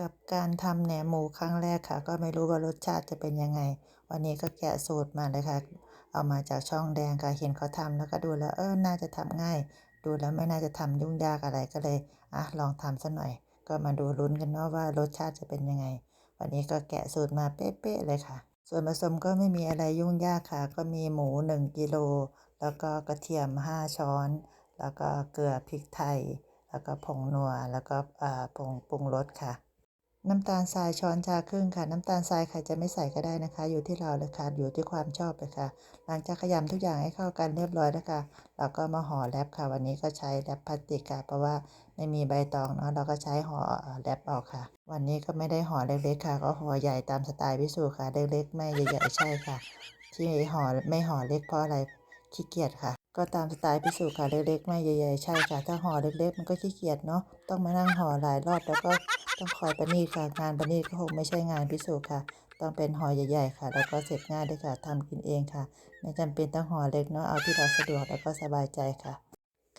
กับการทำแหนมหมูครั้งแรกค่ะ ก็ไม่รู้ว่ารสชาติจะเป็นยังไง วันนี้ก็แกะสูตรมาเลยค่ะ เอามาจากช่องแดงค่ะเห็นเขาทำแล้วก็ดูแล้วเออน่าจะทำง่าย ดูแล้วไม่น่าจะทำยุ่งยากอะไรก็เลยอะลองทำสักหน่อย ก็มาดูลุ้นกันเนาะว่ารสชาติจะเป็นยังไง วันนี้ก็แกะสูตรมาเป๊ะๆเลยค่ะ ส่วนผสมก็ไม่มีอะไรยุ่งยากค่ะ ก็มีหมู 1กิโลแล้วก็กระเทียม 5 ช้อน แล้วก็เกลือพริกไทย แล้วก็ผงนัวแล้วก็อ่าผงปรุงรสค่ะ น้ำตาลทรายช้อนชาครึ่งค่ะ น้ำตาลทรายใครจะไม่ใส่ก็ได้นะคะ อยู่ที่เราเลยค่ะอยู่ที่ความชอบเลยค่ะ หลังจากขยำทุกอย่างให้เข้ากันเรียบร้อยแล้วค่ะเราก็มาห่อแรปค่ะ วันนี้ก็ใช้แรปพลาสติกค่ะเพราะว่าไม่มีใบตองเนาะเราก็ใช้ห่อแรปเอาค่ะ วันนี้ก็ไม่ได้ห่อเล็กๆค่ะ ก็ห่อใหญ่ตามสไตล์พิสูจน์ค่ะเล็กๆไม่ใหญ่ๆใช่ค่ะ ที่ห่อไม่ห่อเล็กเพราะอะไร ขี้เกียจค่ะ ก็ตามสไตล์พิสูจน์ค่ะเล็กๆไม่ใหญ่ๆใช่ค่ะ ถ้าห่อเล็กๆ มันก็ขี้เกียจเนาะต้องมานั่งห่อหลายรอบแล้วก็ต้องคอยประณีตค่ะงานประณีตก็คงไม่ใช่งานพิสูจน์ค่ะ ต้องเป็นห่อใหญ่ๆค่ะ แล้วก็เสร็จง่ายด้วยค่ะทำกินเองค่ะ ไม่จำเป็นต้องห่อเล็กเนาะเอาที่เราสะดวกแล้วก็สบายใจค่ะ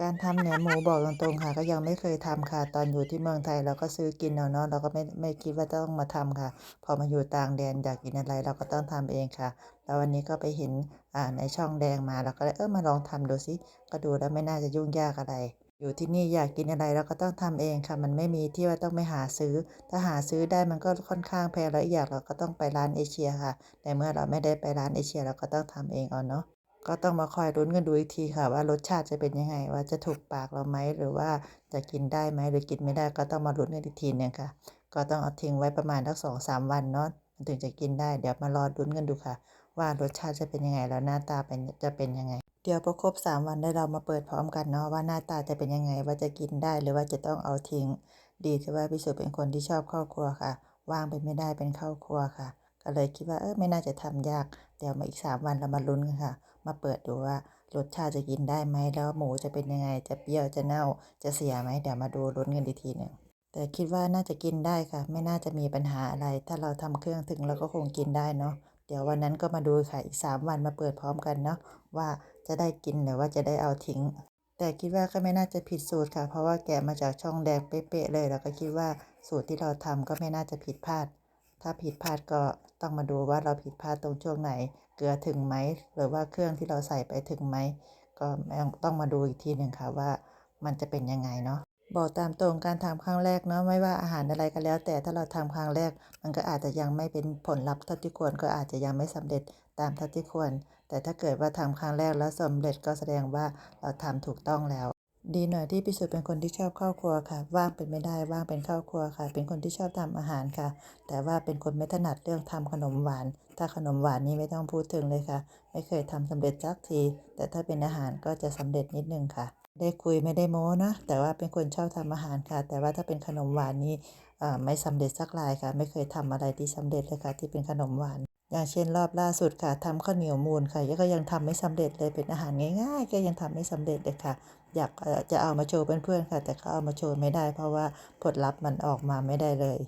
การทำแหนมหมูบอกตรงๆค่ะ ก็ยังไม่เคยทำค่ะ ตอนอยู่ที่เมืองไทยเราก็ซื้อกินเอาเนาะเราก็ไม่ไม่คิดว่าต้องมาทำค่ะ พอมาอยู่ต่างแดนอยากกินอะไรเราก็ต้องทำเองค่ะ แล้ววันนี้ก็ไปเห็นอ่าในช่องแดงมาเราก็เลยเออมาลองทำดูสิก็ดูแล้วไม่น่าจะยุ่งยากอะไร อยู่ที่นี่อยากกินอะไรเราก็ต้องทำเองค่ะ มันไม่มีที่ว่าต้องไปหาซื้อ ถ้าหาซื้อได้มันก็ค่อนข้างแพงแล้วอีกอย่างเราก็ต้องไปร้านเอเชียค่ะแต่เมื่อเราไม่ได้ไปร้านเอเชียเราก็ต้องทำเองเอาเนาะ ก็ต้องมาคอยลุ้นกันดูอีกทีค่ะ ว่ารสชาติจะเป็นยังไง ว่าจะถูกปากเราไหมหรือว่าจะกินได้ไหมหรือกินไม่ได้ก็ต้องมาลุ้นกันอีกทีหนึ่งค่ะ ก็ต้องเอาทิ้งไว้ประมาณสัก2-3วันเนาะถึงจะกินได้เดี๋ยวมารอลุ้นกันดูค่ะ ว่ารสชาติจะเป็นยังไงแล้วหน้าตาเป็นจะเป็นยังไง เดี๋ยวพอครบ3วันแล้วเรามาเปิดพร้อมกันเนาะว่าหน้าตาจะเป็นยังไงว่าจะกินได้หรือว่าจะต้องเอาทิ้ง ดีที่ว่าพี่สุเป็นคนที่ชอบเข้าครัวค่ะว่างเป็นไม่ได้เป็นเข้าครัวค่ะ ก็เลยคิดว่าเออไม่น่าจะทำยาก เดี๋ยวมาอีก 3 วันเรามาลุ้นกันค่ะ มาเปิดดูว่ารสชาติจะกินได้ไหมแล้วหมูจะเป็นยังไงจะเปรี้ยวจะเน่าจะเสียไหมเดี๋ยวมาดูลุ้นกันอีกทีหนึ่งแต่คิดว่าน่าจะกินได้ค่ะ ไม่น่าจะมีปัญหาอะไร ถ้าเราทำเครื่องถึงเราก็คงกินได้เนาะเดี๋ยววันนั้นก็มาดูค่ะอีก 3 วันมาเปิดพร้อมกันเนาะว่าจะได้กินหรือว่าจะได้เอาทิ้ง แต่คิดว่าก็ไม่น่าจะผิดสูตรค่ะ เพราะว่าแกะมาจากช่องแดงเป๊ะๆเลยเราก็คิดว่าสูตรที่เราทำก็ไม่น่าจะผิดพลาด ถ้าผิดพลาดก็ต้องมาดูว่าเราผิดพลาดตรงช่วงไหน เกลือถึงไหม หรือว่าเครื่องที่เราใส่ไปถึงไหม ก็ต้องมาดูอีกทีหนึ่งค่ะว่ามันจะเป็นยังไงเนาะบอกตามตรงการทำครั้งแรกเนาะไม่ว่าอาหารอะไรก็แล้ว แต่ถ้าเราทำครั้งแรก มันก็อาจจะยังไม่เป็นผลลัพธ์เท่าที่ควรก็อาจจะยังไม่สำเร็จตามเท่าที่ควร แต่ถ้าเกิดว่าทำครั้งแรกแล้วสำเร็จก็แสดงว่าเราทำถูกต้องแล้ว ดีหน่อยที่พี่สุเป็นคนที่ชอบเข้าครัวค่ะ ว่างเป็นไม่ได้ว่างเป็นเข้าครัวค่ะ เป็นคนที่ชอบทำอาหารค่ะ แต่ว่าเป็นคนไม่ถนัดเรื่องทำขนมหวาน ถ้าขนมหวานนี่ไม่ต้องพูดถึงเลยค่ะ ไม่เคยทำสำเร็จสักที แต่ถ้าเป็นอาหารก็จะสำเร็จนิดนึงค่ะ ได้คุยไม่ได้โม้นะ แต่ว่าเป็นคนชอบทำอาหารค่ะ แต่ว่าถ้าเป็นขนมหวานนี่อ่าไม่สำเร็จสักรายค่ะ ไม่เคยทำอะไรที่สำเร็จเลยค่ะ ที่เป็นขนมหวาน อย่างเช่นรอบล่าสุดค่ะทำข้าวเหนียวมูนค่ะก็ยังทำไม่สำเร็จเลยเป็นอาหารง่ายๆ ก็ยังทำไม่สำเร็จเลยค่ะ อยากจะเอามาโชว์เพื่อนๆค่ะ แต่เขาเอามาโชว์ไม่ได้ เพราะว่าผลลัพธ์มันออกมาไม่ได้เลย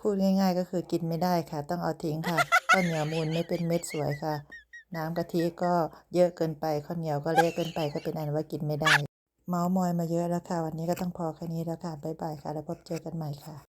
พูดง่าย ๆ ก็คือกินไม่ได้ค่ะ ต้องเอาทิ้งค่ะข้าวเหนียวมูนไม่เป็นเม็ดสวยค่ะน้ำกะทิก็เยอะเกินไปข้าวเหนียวก็เละเกินไปก็เป็นอันว่ากินไม่ได้ เมาส์มอยมาเยอะแล้วค่ะ วันนี้ก็ต้องพอแค่นี้แล้วค่ะ บ๊ายบายค่ะ แล้วพบเจอกันใหม่ค่ะ